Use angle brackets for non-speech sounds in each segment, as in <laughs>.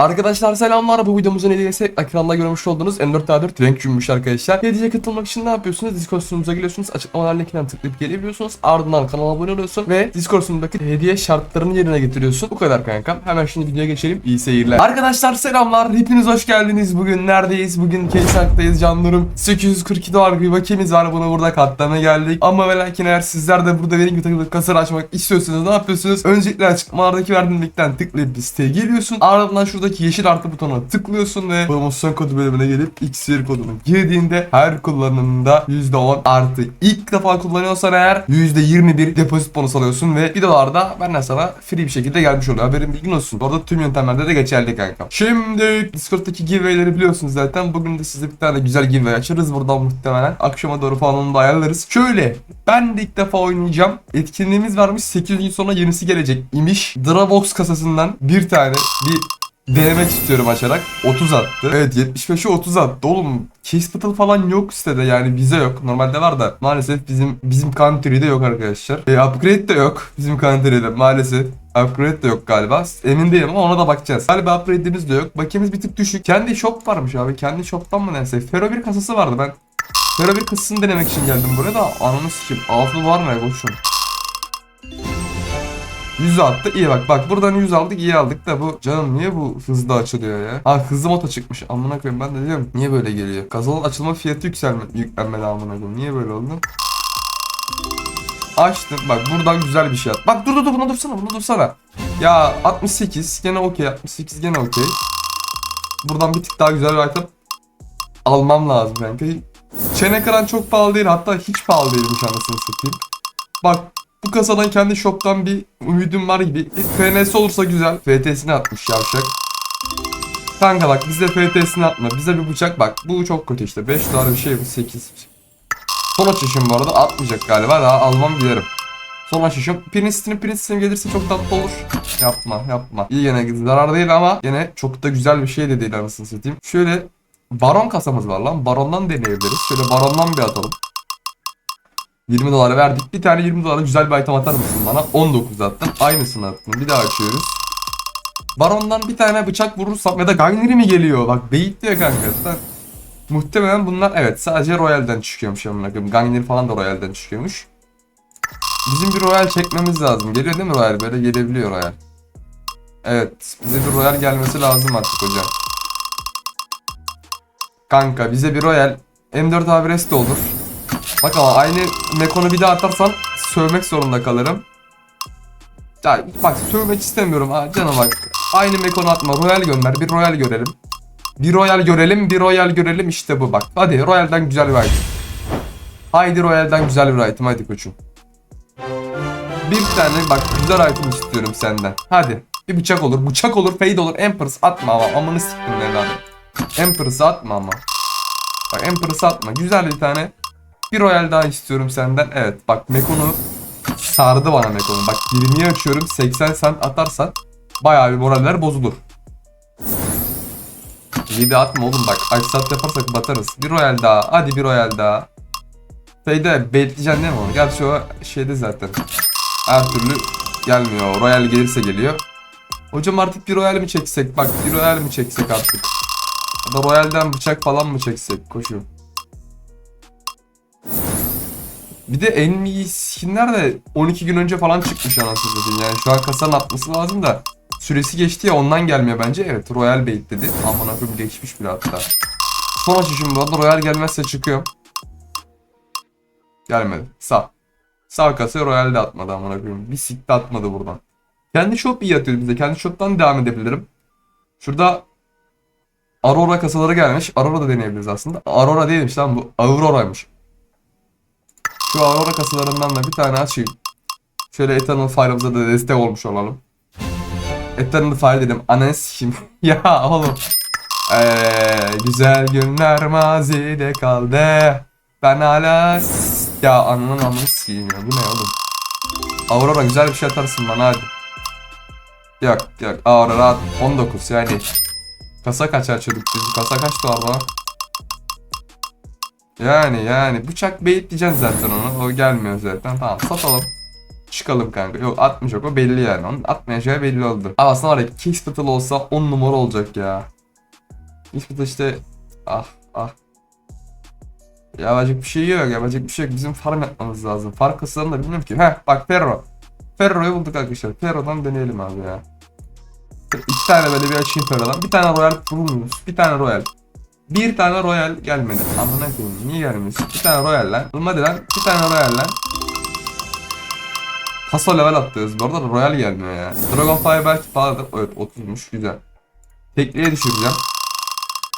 Arkadaşlar selamlar bu videomuzun hediyesi ekranda görmüş olduğunuz M4A4 renk cümbüş arkadaşlar. Hediyeye katılmak için ne yapıyorsunuz? Discord sunucumuza geliyorsunuz. Açıklamalar linkinden tıklayıp gelebiliyorsunuz. Ardından kanala abone oluyorsun ve Discord sunumundaki hediye şartlarını yerine getiriyorsun. Bu kadar kankam. Hemen şimdi videoya geçelim. İyi seyirler. Arkadaşlar selamlar. Hepiniz hoş geldiniz. Bugün neredeyiz? Bugün Keysak'tayız canlarım. 842 dolar bir bakiyemiz var. Bunu burada katlamaya geldik. Ama ve lakin eğer sizler de burada benim gibi takılıp kasar açmak istiyorsanız ne yapıyorsunuz? Öncelikle açıklamalardaki verdiğim linkten tıklayıp siteye geliyorsun. Ardından şuradaki yeşil artı butonuna tıklıyorsun ve promosyon kodu bölümüne gelip XR kodunu girdiğinde her kullanımında %10 artı ilk defa kullanıyorsan eğer %21 depozit bonus alıyorsun ve 1 dolar da benden sana free bir şekilde gelmiş oluyor. Haberin bilgin olsun. Orada tüm yöntemlerde de geçerli kanka. Şimdi Discord'daki giveaway'leri biliyorsunuz zaten. Bugün de size bir tane güzel giveaway açarız buradan muhtemelen. Akşama doğru falan onu da ayarlarız. Şöyle ben de ilk defa oynayacağım. Etkinliğimiz varmış. 8 gün sonra yenisi gelecek imiş. Drabox kasasından bir tane bir denemek istiyorum açarak. 30 attı. Evet 75'e 30 attı. Oğlum case battle falan yok sitede yani bize yok. Normalde var da maalesef bizim bizim country'de yok arkadaşlar. E, upgrade de yok bizim country'de maalesef. Upgrade de yok galiba. Emin değilim ama ona da bakacağız. Galiba upgrade'imiz de yok. Bakiyemiz bir tık düşük. Kendi shop varmış abi. Kendi shop'tan mı dense. Fero bir kasası vardı ben. Fero bir kasasını denemek için geldim buraya da ananı sikeyim. Altı var mı ya. 100 attı iyi bak bak buradan 100 aldık iyi aldık da bu canım niye bu hızlı açılıyor ya? Ha hızlı moto çıkmış amına koyayım ben de diyorum niye böyle geliyor? Kazanın açılma fiyatı yükselme, yüklenmedi amına koyayım niye böyle oldu? Açtım bak buradan güzel bir şey at. Bak dur dur dur buna dursana buna dursana. Ya 68 gene okey 68 gene okey. Buradan bir tık daha güzel bir item almam lazım kanka. Çene kıran çok pahalı değil hatta hiç pahalı değilmiş anasını satayım. Bak bu kasadan kendi shop'tan bir ümidim var gibi. FNS olursa güzel. FT'sini atmış yavşak. Kanka bak bize FT'sini atma. Bize bir bıçak bak. Bu çok kötü işte. 5 dolar bir şey bu 8. Son açışım bu arada atmayacak galiba. Daha almam giderim. Son açışım. Princeton'ın Princeton gelirse çok tatlı olur. Yapma yapma. İyi gene zarar değil ama gene çok da güzel bir şey de değil anasını satayım. Şöyle Baron kasamız var lan. Baron'dan deneyebiliriz. Şöyle Baron'dan bir atalım. 20 dolara verdik. Bir tane 20 dolara güzel bir item atar mısın bana? 19 attım. Aynısını attım. Bir daha açıyoruz. Baron'dan bir tane bıçak vurursam ya da Gagneri mi geliyor? Bak bait diyor kanka. Muhtemelen bunlar evet sadece Royal'den çıkıyormuş amına koyayım. Gagneri falan da Royal'den çıkıyormuş. Bizim bir Royal çekmemiz lazım. Geliyor değil mi Royal? Böyle gelebiliyor Royal. Evet. Bize bir Royal gelmesi lazım artık hocam. Kanka bize bir Royal M4 ABRS de olur. Bak ama aynı Mekon'u bir daha atarsan sövmek zorunda kalırım. Ya bak sövmek istemiyorum ha canım bak. Aynı Mekon'u atma. Royal gönder. Bir Royal görelim. Bir Royal görelim. Bir Royal görelim. işte bu bak. Hadi Royal'den güzel bir item. Haydi Royal'den güzel bir item. Hadi koçum. Bir tane bak güzel item istiyorum senden. Hadi. Bir bıçak olur. Bıçak olur. Fade olur. Empress atma ama. Amanı siktim evladım. Empress'ı atma ama. Bak Empress'ı atma. Güzel bir tane. Bir royal daha istiyorum senden. Evet bak Mekon'u sardı bana Mekon'u. Bak 20'yi açıyorum 80 cent atarsan bayağı bir moraller bozulur. 7 atma oğlum bak aksat yaparsak batarız. Bir royal daha hadi bir royal daha. Şeyde bekleyeceksin değil mi onu? Gerçi o şeyde zaten. Her türlü gelmiyor. Royal gelirse geliyor. Hocam artık bir royal mi çeksek? Bak bir royal mi çeksek artık? Ya da royalden bıçak falan mı çeksek? Koşuyor. Bir de en iyi skinler de 12 gün önce falan çıkmış anasını satayım. Yani şu an kasanın atması lazım da süresi geçti ya ondan gelmiyor bence. Evet Royal Bait dedi. Aman akım geçmiş bile hatta. Son açışım bu arada Royal gelmezse çıkıyorum. Gelmedi. Sağ. Sağ kasaya Royal de atmadı aman akım. Bir sik de atmadı buradan. Kendi shop iyi atıyor bize. Kendi shop'tan devam edebilirim. Şurada Aurora kasaları gelmiş. Aurora da deneyebiliriz aslında. Aurora değilmiş lan bu. Aurora'ymış. Şu Aurora kasalarından da bir tane açayım. Şöyle Eternal Fire'ımıza da destek olmuş olalım. Eternal Fire dedim. Ananı sikeyim. <laughs> ya oğlum. Eee güzel günler mazide kaldı. Ben hala ya ananın amını sikeyim ya. Bu ne oğlum? Aurora güzel bir şey atarsın bana hadi. Yok yok Aurora at 19 yani. Kasa kaç açıyorduk biz? Kasa kaçtı orada? Yani yani bıçak beyitleyeceksin zaten onu. O gelmiyor zaten. Tamam satalım. Çıkalım kanka. Yok atmayacak o belli yani. Onun atmayacağı belli oldu. Ama aslında var ya Battle olsa 10 numara olacak ya. Battle işte ah ah. Yapacak bir şey yok. Yapacak bir şey yok. Bizim farm yapmamız lazım. Farm kaslarını da bilmiyorum ki. Heh bak Ferro. Ferro'yu bulduk arkadaşlar. Ferro'dan deneyelim abi ya. İki tane böyle bir açayım Ferro'dan. Bir tane Royal bulmuyoruz. Bir tane Royal. Bir tane Royal gelmedi. Amına koyayım. Niye gelmiş? Bir tane Royal lan. Oğlum hadi lan. Bir tane Royal lan. Paso level atlıyoruz. Bu arada Royal gelmiyor ya. Dragonfire belki pahalıdır. Evet 30'muş. Güzel. Tekliğe düşüreceğim.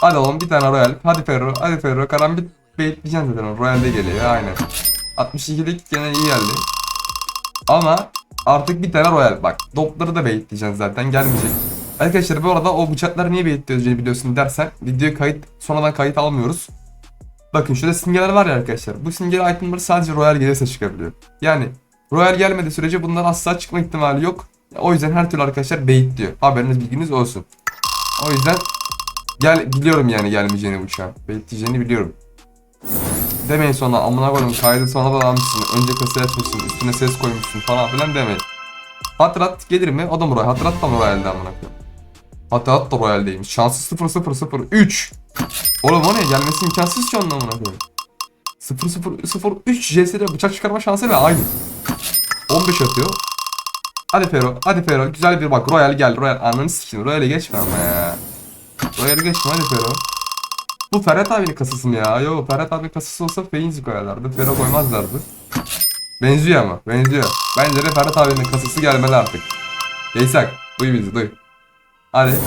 Hadi oğlum bir tane Royal. Hadi Ferro. Hadi Ferro. Karambit bekleyeceksin zaten. Royal de geliyor. Aynen. 62'lik gene iyi geldi. Ama artık bir tane Royal. Bak dopları da bekleyeceksin zaten. Gelmeyecek. Arkadaşlar bu arada o bıçakları niye belirtiyoruz biliyorsun dersen video kayıt sonradan kayıt almıyoruz. Bakın şurada simgeler var ya arkadaşlar. Bu simgeli itemları sadece Royal gelirse çıkabiliyor. Yani Royal gelmediği sürece bunlar asla çıkma ihtimali yok. O yüzden her türlü arkadaşlar bait diyor. Haberiniz bilginiz olsun. O yüzden gel biliyorum yani gelmeyeceğini bıçağın. Bait diyeceğini biliyorum. Demeyin sonra amına koydum kaydı sonra da almışsın. Önce kasayı açmışsın üstüne ses koymuşsun falan filan demeyin. Hatrat gelir mi? O da mı? Hatrat da mı Royal'de amına koyayım? Hatrat da Royal'deymiş. Şansı 0 0 0 3. Oğlum o ne? Gelmesi imkansız ki onun amına koyayım. 0 0 0 3 JS'de bıçak çıkarma şansı ve aynı. 15 atıyor. Hadi Fero, hadi Fero. Güzel bir bak Royal gel. Royal ananı sikeyim. Royal'e geçme ama ya. Royal'e geçme hadi Fero. Bu Ferhat abinin kasası mı ya? Yo Ferhat abinin kasası olsa Feinzi koyarlardı. Fero koymazlardı. Benziyor ama. Benziyor. Bence de Ferhat abinin kasası gelmeli artık. Geysak. Duy bizi duy. Hadi.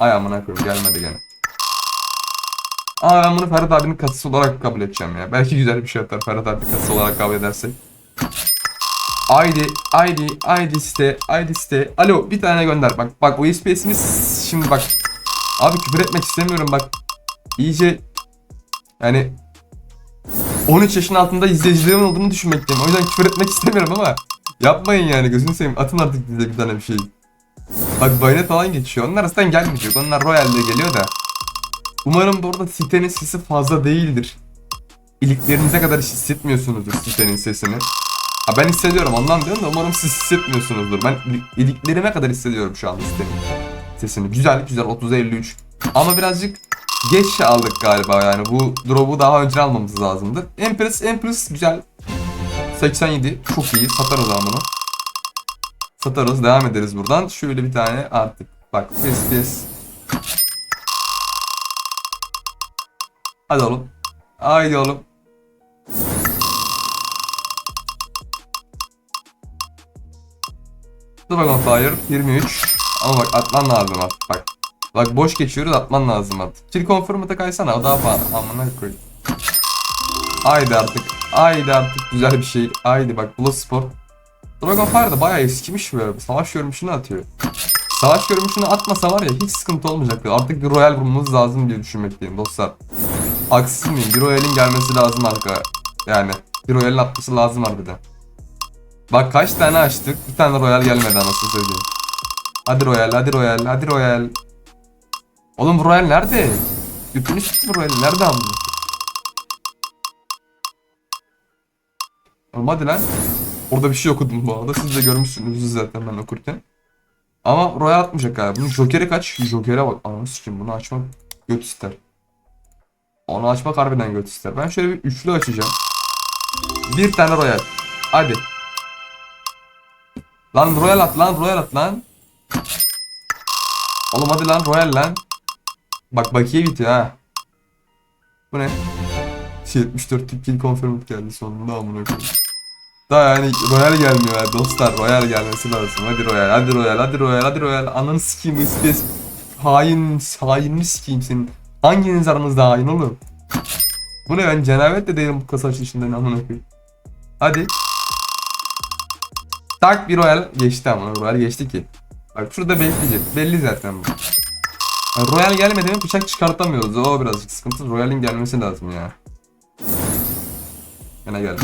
Ay amına koyayım gelmedi gene. Aa ben bunu Ferhat abinin kasası olarak kabul edeceğim ya. Belki güzel bir şey atar Ferhat abinin kasası olarak kabul edersek. Haydi, haydi, haydi site, haydi site. Alo bir tane gönder. Bak bak USPS'imiz şimdi bak. Abi küfür etmek istemiyorum bak. İyice yani 13 yaşın altında izleyicilerin olduğunu düşünmekteyim. O yüzden küfür etmek istemiyorum ama yapmayın yani gözünü seveyim. Atın artık bize bir tane bir şey. Bak Bayonet falan geçiyor. Onlar zaten gelmeyecek. Onlar Royal'de geliyor da. Umarım bu arada sitenin sesi fazla değildir. İliklerinize kadar hissetmiyorsunuzdur sitenin sesini. Ha ben hissediyorum ondan diyorum da umarım siz hissetmiyorsunuzdur. Ben ilik- iliklerime kadar hissediyorum şu an sitenin sesini. Güzel güzel 30 53. Ama birazcık geç aldık galiba yani. Bu drop'u daha önce almamız lazımdı. Empress Empress güzel. 87 çok iyi. Satarız ama bunu. Satarız devam ederiz buradan. Şöyle bir tane artık bak SPS. Hadi oğlum. Haydi oğlum. Dragon Fire 23. Ama bak atman lazım at bak. Bak boş geçiyoruz atman lazım at. Kill confirm'ı da kaysana o daha pahalı. Amına koyayım. Haydi artık. Haydi artık güzel bir şey. Haydi bak Bloodsport. Dragon Fire da bayağı eskimiş böyle. Savaş görmüşünü atıyor. Savaş görmüşünü atmasa var ya hiç sıkıntı olmayacaktı. Artık bir Royal bulmamız lazım diye düşünmekteyim dostlar. Haksız mıyım? Bir Royal'in gelmesi lazım arka. Yani bir Royal'in atması lazım harbiden. Bak kaç tane açtık. Bir tane Royal gelmedi anasını söyleyeyim. Hadi Royal, hadi Royal, hadi Royal. Oğlum Royal nerede? Sikti bu Royal. Nerede amına? Oğlum lan. Orada bir şey okudum bu arada. Siz de görmüşsünüz zaten ben okurken. Ama Royal atmayacak abi. Bunun Joker'i kaç? Joker'e bak. Ananı sikeyim bunu açmak göt ister. Onu açmak harbiden göt ister. Ben şöyle bir üçlü açacağım. Bir tane Royal. Hadi. Lan Royal at lan Royal at lan. Oğlum hadi lan Royal lan. Bak bakiye bitiyor ha. Bu ne? 74 tip kill confirmed geldi sonunda amına koyayım. Daha yani Royal gelmiyor ya dostlar. Royal gelmesi lazım. Hadi Royal, hadi Royal, hadi Royal, hadi Royal. Ananı sikeyim SPS. Hain, hainini sikeyim senin. Hanginiz aranızda hain oğlum? Bu ne ben cenabet de değilim bu kasa açılışından amına koyayım. Hadi. Tak bir Royal geçti ama Royal geçti ki. Bak şurada bekleyecek. Belli zaten bu. Yani Royal gelmedi mi bıçak çıkartamıyoruz. O birazcık sıkıntı. Royal'in gelmesi lazım ya. Yine geldi.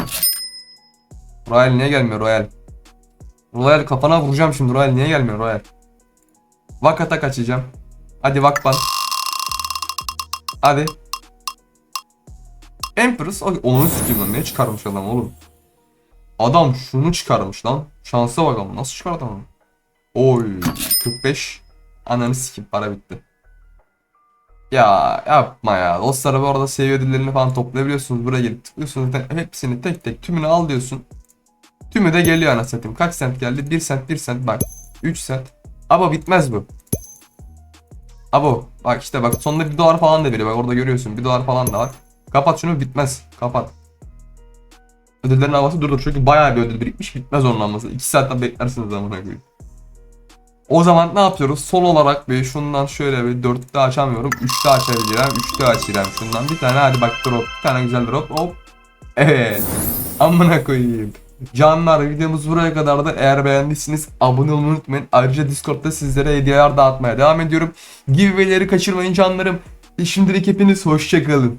Royal niye gelmiyor Royal? Royal kafana vuracağım şimdi Royal niye gelmiyor Royal? Vak atak açacağım. Hadi Vakban. Hadi. Empress. Onu sikeyim lan. Ne çıkarmış adam oğlum? Adam şunu çıkarmış lan. Şansa bak ama nasıl çıkardı ama. Oy 45. Ananı sikim para bitti. Ya yapma ya. Dostlar bu arada seviye ödüllerini falan toplayabiliyorsunuz. Buraya gelip tıklıyorsunuz. Hepsini tek tek tümünü al diyorsun. Tümü de geliyor anasını satayım. Kaç sent geldi? 1 sent 1 sent bak. 3 sent. Ama bitmez bu. Abo bak işte bak sonunda 1 dolar falan da veriyor. Bak orada görüyorsun 1 dolar falan da var. Kapat şunu bitmez. Kapat. Ödüllerin alması durdur çünkü bayağı bir ödül birikmiş bitmez onun alması. 2 saatten beklersiniz amına koyayım. O zaman ne yapıyoruz? Son olarak bir şundan şöyle bir dörtte açamıyorum. Üçte açabileceğim. Üçte açacağım şundan. Bir tane hadi bak drop. Bir tane güzel drop. Hop. Evet. Amına koyayım. Canlar videomuz buraya kadardı. Eğer beğendiyseniz abone olmayı unutmayın. Ayrıca Discord'da sizlere hediyeler dağıtmaya devam ediyorum. Giveaway'leri kaçırmayın canlarım. Şimdilik hepiniz hoşçakalın.